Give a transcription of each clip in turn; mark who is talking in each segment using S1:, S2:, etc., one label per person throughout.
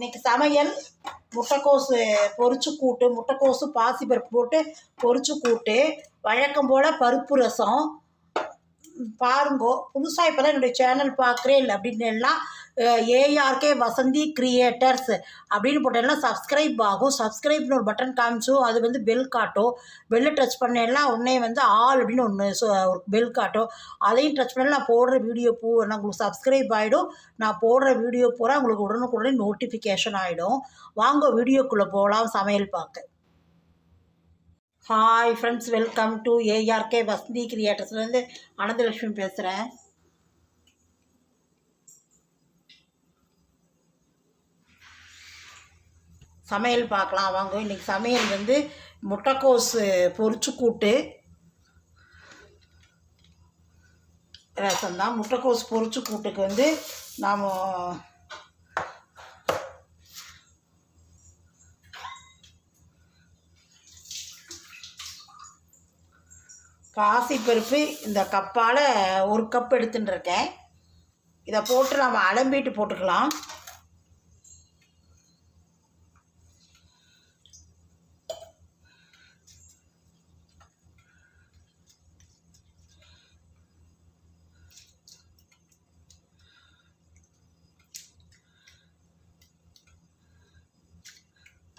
S1: இன்னைக்கு சமையல் முட்டைக்கோசு பொரிச்சு கூட்டு முட்டைக்கோசு பாசிப்பருப்பு போட்டு பொரிச்சு கூட்டு வழக்கம் போல் பருப்பு ரசம். பாருங்கோ புதுசாக இப்போ தான் என்னுடைய சேனல் பார்க்குறேன் இல்லை அப்படின்னு எல்லாம் ஏஆர்கே வசந்தி கிரியேட்டர்ஸ் அப்படின்னு போட்டேன்னா சப்ஸ்கிரைப் ஆகும். சப்ஸ்கிரைப்னு ஒரு பட்டன் காமிச்சும் அது வந்து பெல் காட்டும். பெல்லை டச் பண்ணேன்னா உடனே வந்து ஆல் அப்படின்னு ஒன்று பெல் காட்டும். அதையும் டச் பண்ணல நான் போடுற வீடியோ பூ நான் உங்களுக்கு சப்ஸ்கிரைப் ஆகிடும் நான் போடுற வீடியோ பூரா உங்களுக்கு உடனுக்குடனே நோட்டிஃபிகேஷன் ஆகிடும் வாங்க வீடியோக்குள்ளே போகலாம் சமையல் பார்க்க. Hi friends welcome to ARK Vasanthi கிரியேட்டர்ஸ்லேருந்து Ananthalakshmi பேசுகிறேன் சமையல் பார்க்கலாம். வாங்க இன்றைக்கி சமையல் வந்து முட்டைக்கோஸு பொரிச்சு கூட்டு. ரசம் தான். முட்டைக்கோஸ் பொரிச்சு கூட்டுக்கு வந்து நாம் பாசிப்பருப்பு இந்த கப்பால் ஒரு கப் எடுத்துட்டுருக்கேன் இதை போட்டு நம்ம அலம்பிட்டு போட்டுக்கலாம்.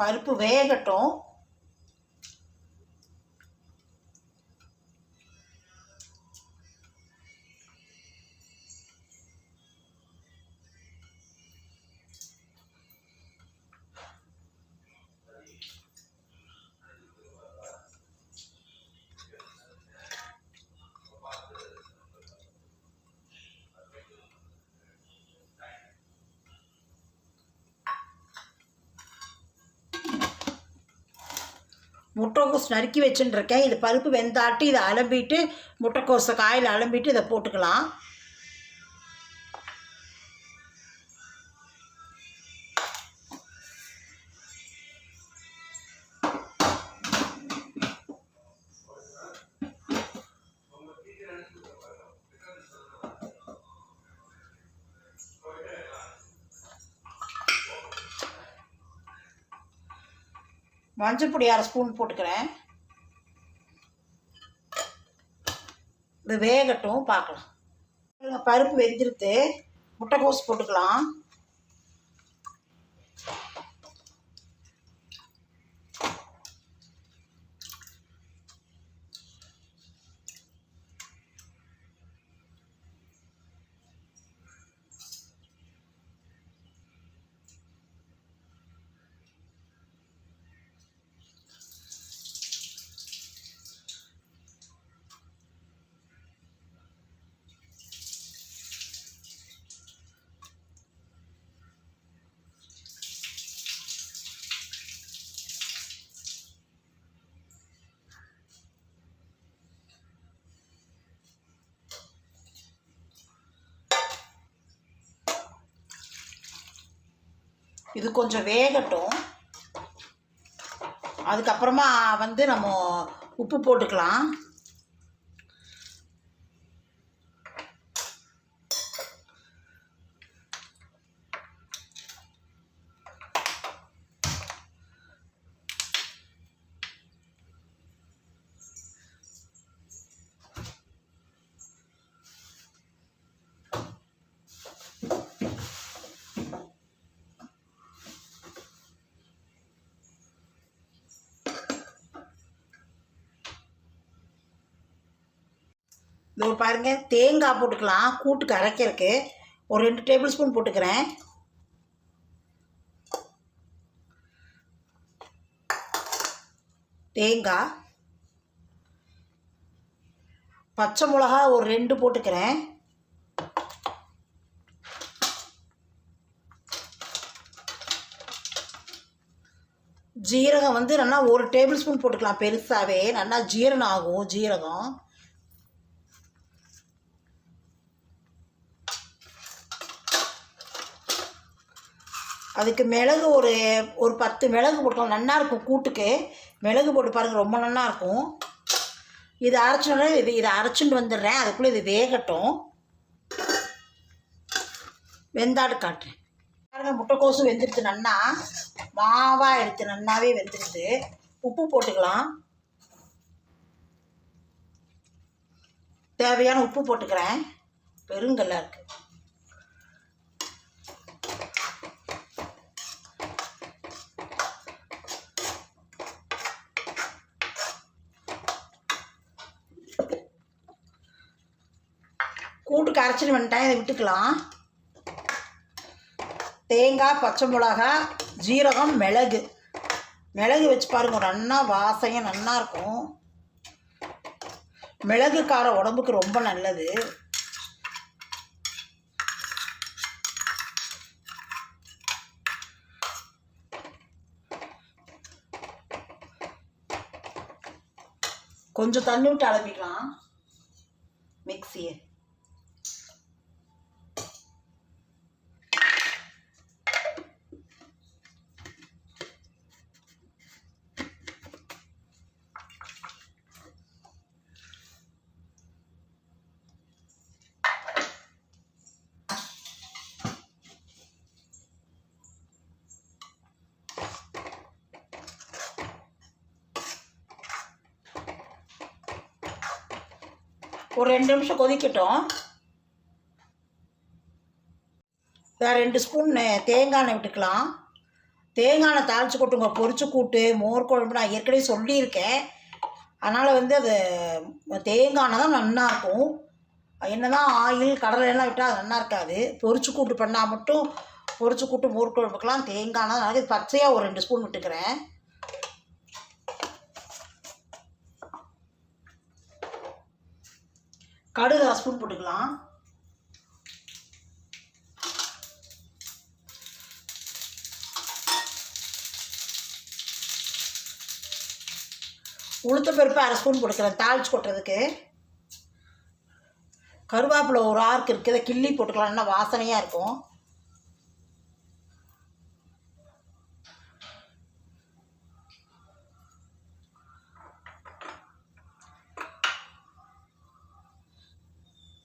S1: பருப்பு வேகட்டும். முட்டைக்கோஸ் நறுக்கி வச்சுட்டுருக்கேன். இது பருப்பு வெந்தாட்டி இதை அலம்பிட்டு முட்டைக்கோஸை காயில் அலம்பிட்டு இதை போட்டுக்கலாம். மஞ்சள் பொடி அரை ஸ்பூன் போட்டுக்கிறேன். இது வேகட்டும் பார்க்கலாம். பருப்பு வெந்திருத்து முட்டைக்கோஸ் போட்டுக்கலாம். இது கொஞ்சம் வேகட்டும். அதுக்கப்புறமா வந்து நம்ம உப்பு போட்டுக்கலாம். இதோ பாருங்கள் தேங்காய் போட்டுக்கலாம். கூட்டுக்கு அரைக்கிறதுக்கு. ஒரு ரெண்டு டேபிள் ஸ்பூன் போட்டுக்கிறேன். தேங்காய். பச்சை மிளகா ஒரு ரெண்டு போட்டுக்கிறேன். ஜீரகம் வந்து நல்லா ஒரு டேபிள் ஸ்பூன் போட்டுக்கலாம் பெருசாகவே நல்லா ஜீரணம் ஆகும் ஜீரகம். அதுக்கு மிளகு ஒரு ஒரு பத்து மிளகு போட்டுக்கலாம் நல்லா இருக்கும் கூட்டுக்கு. மிளகு போட்டு பாருங்கள் ரொம்ப நல்லா இருக்கும். இது அரைச்சோடனே இது இதை அரைச்சிட்டு வந்துடுறேன். அதுக்குள்ளே இது வேகட்டும். வெந்தாடு காட்டுறேன். பாருங்க முட்டைக்கோசு வெந்துடுது நன்னா. மாவாக எடுத்து நன்னாவே வெந்துடுது. உப்பு போட்டுக்கலாம். தேவையான உப்பு போட்டுக்கிறேன். பெருங்கல்லாக இருக்குது கூட்டு கரைச்சிட்டு வந்துட்டேன் இதை விட்டுக்கலாம். தேங்காய் பச்சை மிளகா ஜீரகம் மிளகு. மிளகு வச்சு பாருங்க நல்லா வாசையும் நல்லா இருக்கும். மிளகு காரம் உடம்புக்கு ரொம்ப நல்லது. கொஞ்சம் தண்ணி விட்டு அலம்பிக்கலாம். மிக்சியை ஒரு ரெண்டு நிமிஷம் கொதிக்கட்டும். வேறு ரெண்டு ஸ்பூன் தேங்காய் எண்ணெய் விட்டுக்கலாம். தேங்காய் எண்ணெய் தாளித்து கொட்டுங்க. பொரிச்சு கூட்டு மோர் குழம்பு நான் ஏற்கனவே சொல்லியிருக்கேன். அதனால் வந்து அது தேங்காய் எண்ணெய் தான் நல்லா இருக்கும். என்ன தான் ஆயில் கடலையெல்லாம் விட்டால் அது நல்லா இருக்காது. பொரிச்சு கூட்டு பண்ணால் மட்டும் பொரிச்சு கூட்டு மோர் குழம்புக்கெல்லாம் தேங்காய் எண்ணெய் நல்லா பச்சையாக ஒரு ரெண்டு ஸ்பூன் விட்டுக்கிறேன். கடுகு அரை ஸ்பூன் போட்டுக்கலாம். உளுத்த பருப்பு அரை ஸ்பூன் போட்டுக்கிறேன் தாளிச்சு கொட்டுறதுக்கு. கருவேப்பிலை ஒரு ஆர்க் இருக்குது இதை கிள்ளி போட்டுக்கலாம் நல்லா வாசனையாக இருக்கும்.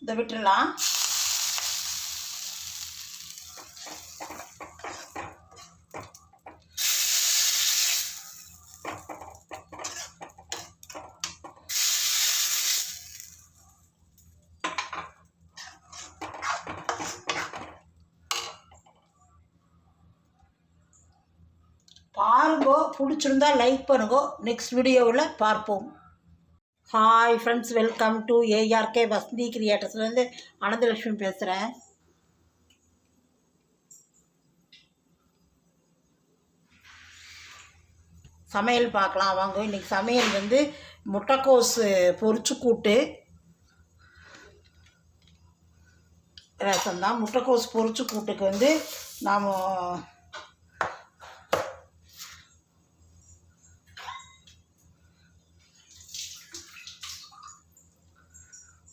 S1: இதை விட்டுடலாம். பாருங்கோ பிடிச்சிருந்தா லைக் பண்ணுங்கோ. நெக்ஸ்ட் வீடியோவில் பார்ப்போம். Hi friends welcome to ARK Vasanthi கிரியேட்டர்ஸ்லேருந்து Ananthalakshmi பேசுகிறேன் சமையல் பார்க்கலாம் வாங்க. இன்றைக்கி சமையல் வந்து முட்டைக்கோஸ் பொரிச்சு கூட்டு. ரசம் தான் முட்டைக்கோஸ் பொரிச்சு கூட்டுக்கு வந்து நாம்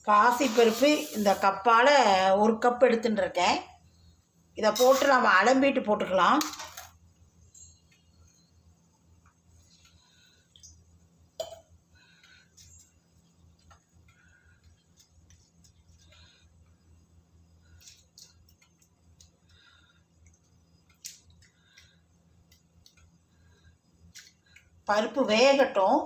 S1: பாசிப்பருப்பு இந்த கப்பால் ஒரு கப் எடுத்துன்னு இருக்கேன் இதை போட்டு நம்ம அலம்பிட்டு போட்டுக்கலாம். பருப்பு வேகட்டும்.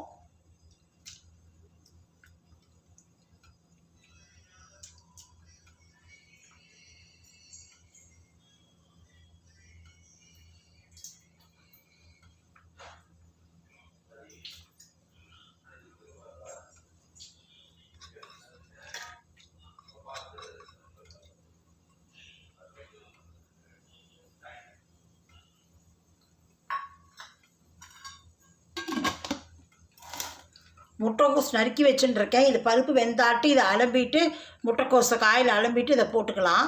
S1: முட்டைக்கோஸ் நறுக்கி வச்சுட்டுருக்கேன் இது பருப்பு வெந்தாட்டி இதை அலம்பிட்டு முட்டைக்கோஸை காயில் அலம்பிட்டு இதை போட்டுக்கலாம்.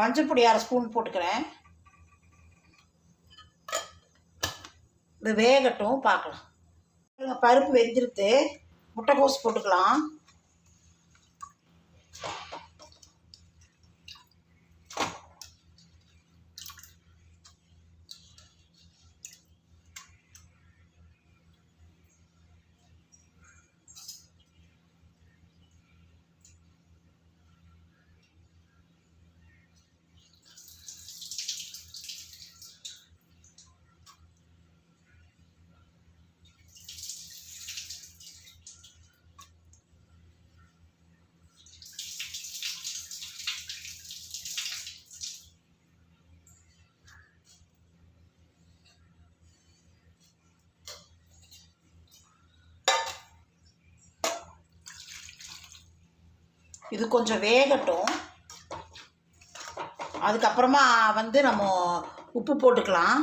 S1: மஞ்சள் பொடி அரை ஸ்பூன் போட்டுக்கிறேன். இது வேகட்டும் பார்க்கலாம். பருப்பு வெந்திருத்து முட்டைக்கோஸ் போட்டுக்கலாம். இது கொஞ்சம் வேகட்டும். அதுக்கப்புறமா வந்து நம்ம உப்பு போட்டுக்கலாம்.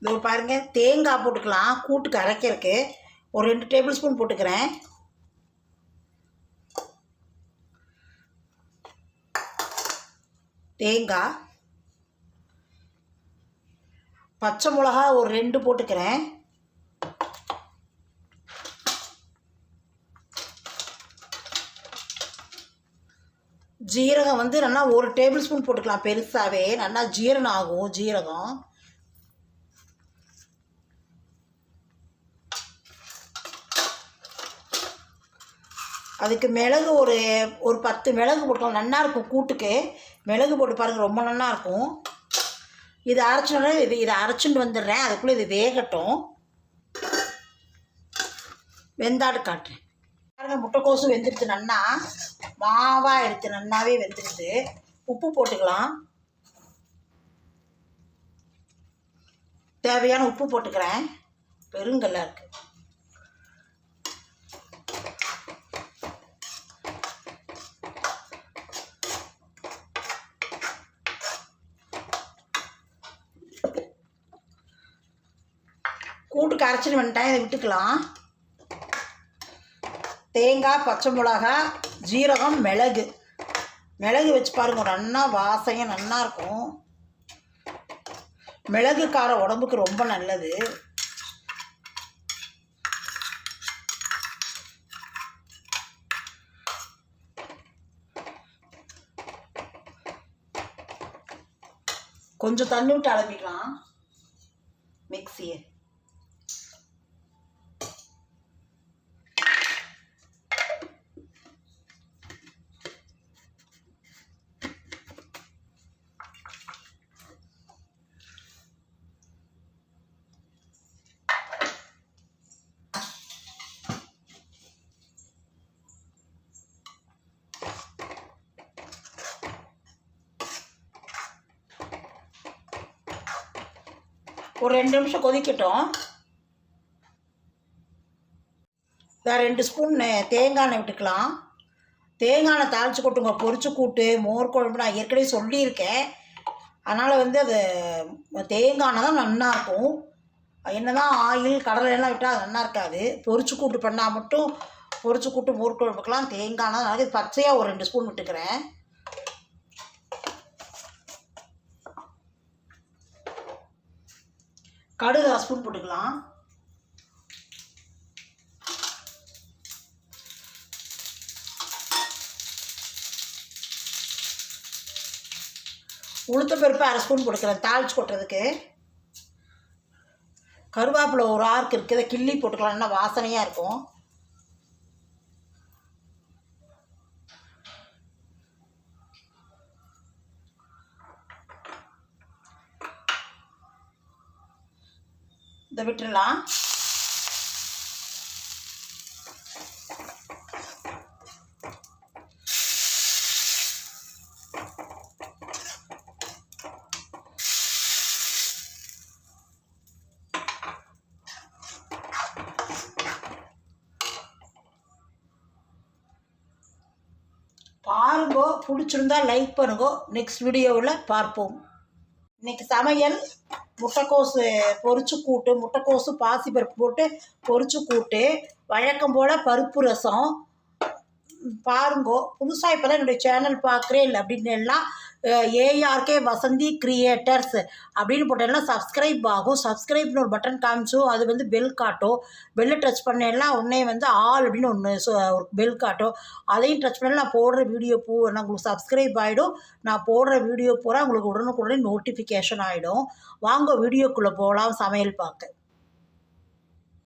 S1: இதோ பாருங்கள் தேங்காய் போட்டுக்கலாம். கூட்டுக்கு அரைக்கிறதுக்கு ஒரு ரெண்டு டேபிள் ஸ்பூன் போட்டுக்கிறேன். தேங்காய். பச்சை மிளகா ஒரு ரெண்டு போட்டுக்கிறேன். ஜீரகம் வந்து நல்லா ஒரு டேபிள் ஸ்பூன் போட்டுக்கலாம் பெருசாகவே நல்லா ஜீரணம் ஆகும் ஜீரகம். அதுக்கு மிளகு ஒரு ஒரு பத்து மிளகு போட்டுக்கலாம். நல்லா இருக்கும் கூட்டுக்கு. மிளகு போட்டு பாருங்கள் ரொம்ப நல்லா இருக்கும். இது அரைச்சோடனே இது இதை அரைச்சிட்டு வந்துடுறேன். அதுக்குள்ளே இது வேகட்டும். வெந்தாடு காட்டுறேன். பாருங்க முட்டைக்கோசு வெந்துடுது நன்னா. மாவாக எடுத்து நன்னாவே வெந்துடுது. உப்பு போட்டுக்கலாம். தேவையான உப்பு போட்டுக்கிறேன். பெருங்கல்லாக இருக்குது தூள் அரைச்சிட்டு வந்துட்டேன். இதை விட்டுக்கலாம். தேங்காய் பச்சை மிளகா ஜீரகம் மிளகு. மிளகு வச்சு பாருங்க நல்லா வாசையும் நல்லா இருக்கும். மிளகு காரம் உடம்புக்கு ரொம்ப நல்லது. கொஞ்சம் தண்ணி விட்டு அலம்பிக்கலாம். மிக்சியை ஒரு ரெண்டு நிமிஷம் கொதிக்கட்டும். வேறு ரெண்டு ஸ்பூன் தேங்காய் எண்ணெய் விட்டுக்கலாம். தேங்காய் எண்ணெய் தாளித்து கொட்டுங்க. பொரிச்சு கூட்டு மோர் குழம்பு நான் ஏற்கனவே சொல்லியிருக்கேன். அதனால் வந்து அது தேங்காய் எண்ணெய் தான் நல்லா இருக்கும். என்ன தான் ஆயில் கடலையெல்லாம் விட்டால் அது நல்லா இருக்காது. பொரிச்சு கூட்டு பண்ணால் மட்டும் பொரிச்சு கூட்டு மோர் குழம்புக்கெலாம் தேங்காய் எண்ணெய் நல்லா பச்சையாக ஒரு ரெண்டு ஸ்பூன் விட்டுக்கிறேன். கடுகு அரை ஸ்பூன் போட்டுக்கலாம். உளுத்த பருப்பு அரை ஸ்பூன் போட்டுக்கிறேன் தாளிச்சு கொட்டுறதுக்கு. கருவேப்பிலை ஒரு ஆர்க்கு இருக்குது கிள்ளி போட்டுக்கலாம் நல்லா வாசனையாக இருக்கும். விட்டுடலாம் பாருங்கோ பிடிச்சிருந்தா லைக் பண்ணுங்க. நெக்ஸ்ட் வீடியோவில் பார்ப்போம். இன்னைக்கு சமையல் முட்டைக்கோசு பொரிச்சு கூட்டு முட்டைக்கோசு பாசி பருப்பு போட்டு பொரிச்சு கூட்டு வழக்கம் போல் பருப்பு ரசம். பாருங்கோ புதுசாக இப்போ தான் என்னுடைய சேனல் பார்க்குறேன் இல்லை அப்படின்னு எல்லாம் ஏஆர்கே வசந்தி கிரியேட்டர்ஸ் அப்படின்னு போட்டேன்னா சப்ஸ்கிரைப் ஆகும். சப்ஸ்கிரைப்னு ஒரு பட்டன் காமிச்சும் அது வந்து பெல் காட்டும். பெல்லை டச் பண்ணலாம் உடனே வந்து ஆல் அப்படின்னு ஒன்று ஒரு பெல் காட்டும். அதையும் டச் பண்ணலாம் நான் போடுற வீடியோ பூ நான் உங்களுக்கு சப்ஸ்கிரைப் ஆகிடும் நான் போடுற வீடியோ பூரா உங்களுக்கு உடனுக்குடனே நோட்டிஃபிகேஷன் ஆகிடும் வாங்க வீடியோக்குள்ளே போகலாம் சமையல் பார்க்க.